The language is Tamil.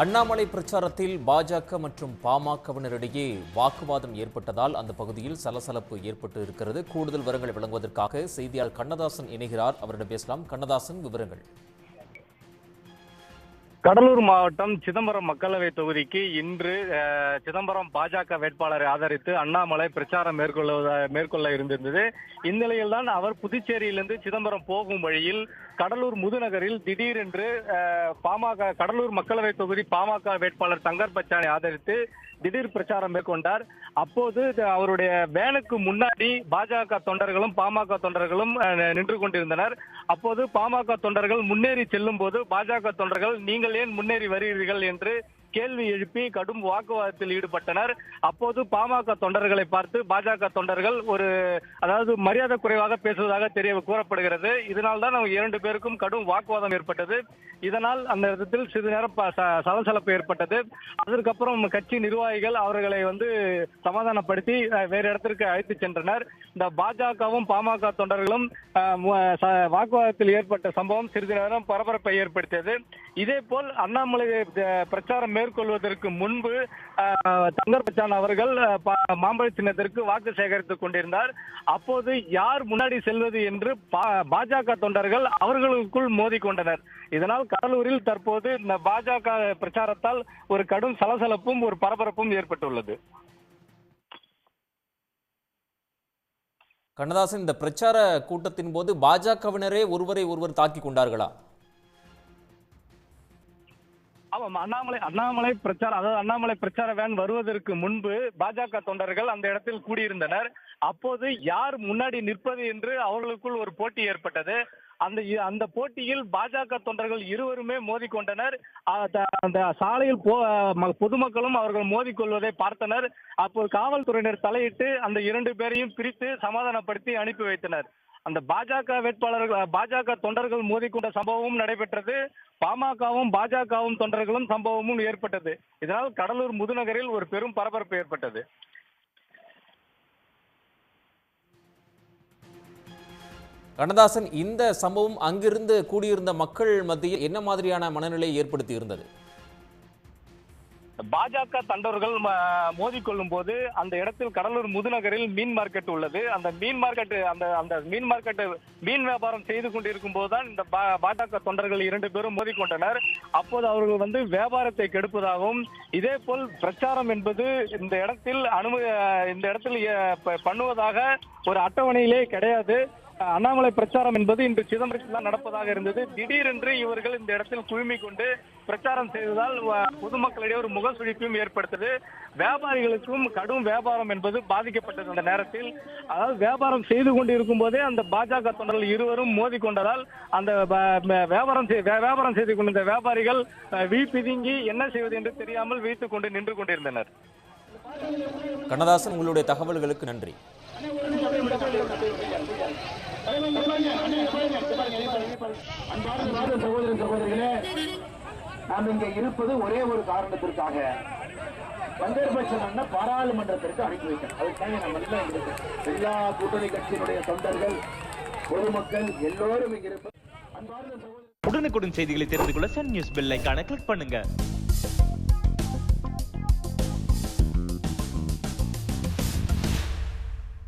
அண்ணாமலை பிரச்சாரத்தில் பாஜக மற்றும் பாமகவினரிடையே வாக்குவாதம் ஏற்பட்டதால் அந்த பகுதியில் சலசலப்பு ஏற்பட்டு இருக்கிறது. கூடுதல் விவரங்களை வழங்குவதற்காக செய்தியாளர் கண்ணதாசன் இணைகிறார். அவரிடம் பேசலாம். கண்ணதாசன் விவரங்கள். கடலூர் மாவட்டம் சிதம்பரம் மக்களவை தொகுதிக்கு இன்று சிதம்பரம் பாஜக வேட்பாளரை ஆதரித்து அண்ணாமலை பிரச்சாரம் மேற்கொள்ள மேற்கொள்ள இருந்திருந்தது. இந்நிலையில் தான் அவர் புதுச்சேரியிலிருந்து சிதம்பரம் போகும் வழியில் கடலூர் முதுநகரில் திடீரென்று பாமக கடலூர் மக்களவை தொகுதி பாமக வேட்பாளர் தங்கர் பச்சானை ஆதரித்து திடீர் பிரச்சாரம் மேற்கொண்டார். அப்போது அவருடைய வேனுக்கு முன்னாடி பாஜக தொண்டர்களும் பாமக தொண்டர்களும் நின்று கொண்டிருந்தனர். அப்போது பாமக தொண்டர்கள் முன்னேறி செல்லும் போது பாஜக தொண்டர்கள் நீங்கள் ஏன் முன்னேறி வருகிறீர்கள் என்று கேள்வி எழுப்பி கடும் வாக்குவாதத்தில் ஈடுபட்டனர். அப்போது பாமக தொண்டர்களை பார்த்து பாஜக தொண்டர்கள் ஒரு அதாவது மரியாதை குறைவாக பேசுவதாக தெரிய கூறப்படுகிறது. இதனால் தான் அவங்க இரண்டு பேருக்கும் கடும் வாக்குவாதம் ஏற்பட்டது. இதனால் அந்த இடத்தில் சிறிது நேரம் சலசலப்பு ஏற்பட்டது. அதற்கப்புறம் கட்சி நிர்வாகிகள் அவர்களை வந்து சமாதானப்படுத்தி வேறு இடத்திற்கு அழைத்து சென்றனர். இந்த பாஜகவும் பாமக தொண்டர்களும் வாக்குவாதத்தில் ஏற்பட்ட சம்பவம் சிறிது நேரம் பரபரப்பை ஏற்படுத்தியது. இதே போல் அண்ணாமலை பிரச்சாரம் மேற்கொள்வதற்கு முன்பு தங்கர் பச்சான் அவர்கள் மாம்பழ சின்னத்திற்கு வாக்கு சேகரித்துக் கொண்டிருந்தார். அப்போது யார் முன்னாடி செல்வது என்று பா- பாஜக தொண்டர்கள் அவர்களுக்குள் மோதிக்கொண்டனர். இதனால் கடலூரில் தற்போது இந்த பாஜக பிரச்சாரத்தால் ஒரு கடும் சலசலப்பும் ஒரு பரபரப்பும் ஏற்பட்டுள்ளது. கண்ணதாசன் இந்த பிரச்சார கூட்டத்தின் போது பாஜகவினரே ஒருவரை ஒருவர் தாக்கி கொண்டார்களா? ஆமாம் அண்ணாமலை அண்ணாமலை பிரச்சாரம் அதாவது அண்ணாமலை பிரச்சார வேன் வருவதற்கு முன்பு பாஜக தொண்டர்கள் அந்த இடத்தில் கூடியிருந்தனர். அப்போது யார் முன்னாடி நிற்பது என்று அவர்களுக்குள் ஒரு போட்டி ஏற்பட்டது. அந்த அந்த போட்டியில் பாஜக தொண்டர்கள் இருவருமே மோதிக்கொண்டனர். அந்த சாலையில் பொதுமக்களும் அவர்கள் மோதிக்கொள்வதை பார்த்தனர். அப்போது காவல்துறையினர் தலையிட்டு அந்த இரண்டு பேரையும் பிரித்து சமாதானப்படுத்தி அனுப்பி வைத்தனர். அந்த பாஜக வேட்பாளர்கள் பாஜக தொண்டர்கள் மோதிக்கொண்ட சம்பவமும் நடைபெற்றது. பாமகவும் பாஜகவும் தொண்டர்களும் சம்பவமும் ஏற்பட்டது. இதனால் கடலூர் முதுநகரில் ஒரு பெரும் பரபரப்பு ஏற்பட்டது. கண்ணதாசன் இந்த சம்பவம் அங்கிருந்து கூடியிருந்த மக்கள் மத்தியில் என்ன மாதிரியான மனநிலையை ஏற்படுத்தி இருந்தது பாஜக தண்டவர்கள் ம- மோதிக்கொள்ளும் போது அந்த இடத்தில் கடலூர் முதுநகரில் மீன் மார்க்கெட் உள்ளது. அந்த மீன் மார்க்கெட் அந்த அந்த மீன் மார்க்கெட் மீன் வியாபாரம் செய்து கொண்டிருக்கும் போதுதான் இந்த பா- பாஜக தொண்டர்கள் இரண்டு பேரும் மோதிக்கொண்டனர் அப்போது அவர்கள் வந்து வியாபாரத்தை கெடுப்பதாகவும் இதே போல் பிரச்சாரம் என்பது இந்த இடத்தில் அனுமதி இந்த இடத்தில் பண்ணுவதாக ஒரு அட்டவணையிலே கிடையாது. அண்ணாமலை பிரச்சாரம் என்பது இன்று சிதம்பரத்தில் தான் நடப்பதாக இருந்தது. திடீரென்று இவர்கள் இந்த இடத்தில் குழுமி கொண்டு பிரச்சாரம் செய்ததால் பொதுமக்களிடையே ஒரு முகசுழிப்பையும் ஏற்படுத்தது. வியாபாரிகளுக்கும் கடும் வியாபாரம் என்பது பாதிக்கப்பட்டது அந்த நேரத்தில். அதாவது வியாபாரம் செய்து கொண்டிருக்கும் போதே அந்த பாஜக தொண்டர்கள் இருவரும் மோதி கொண்டதால் அந்த வியாபாரம் வியாபாரம் செய்து கொண்டிருந்த வியாபாரிகள் வீ பிதுங்கி என்ன செய்வது என்று தெரியாமல் வைத்துக் கொண்டு நின்று கொண்டிருந்தனர். கண்ணதாசன் உங்களுடைய தகவல்களுக்கு நன்றி. அன்பார்ந்த சகோதர சகோதரிகளே நாம் இங்க இருப்பது ஒரே ஒரு காரணத்திற்காக பங்கேற்பட்சம் பாராளுமன்றத்திற்கு அனுப்பி வைக்கணும் அதுக்காக நம்ம எல்லாம் எல்லா கூட்டணி கட்சியினுடைய தொண்டர்கள் பொதுமக்கள் எல்லோரும் இங்க இருப்பது சகோதர உடனுக்குடன் செய்திகளை தெரிந்து கொள்ள சன் நியூஸ் பெல் ஐகானை கிளிக் பண்ணுங்க.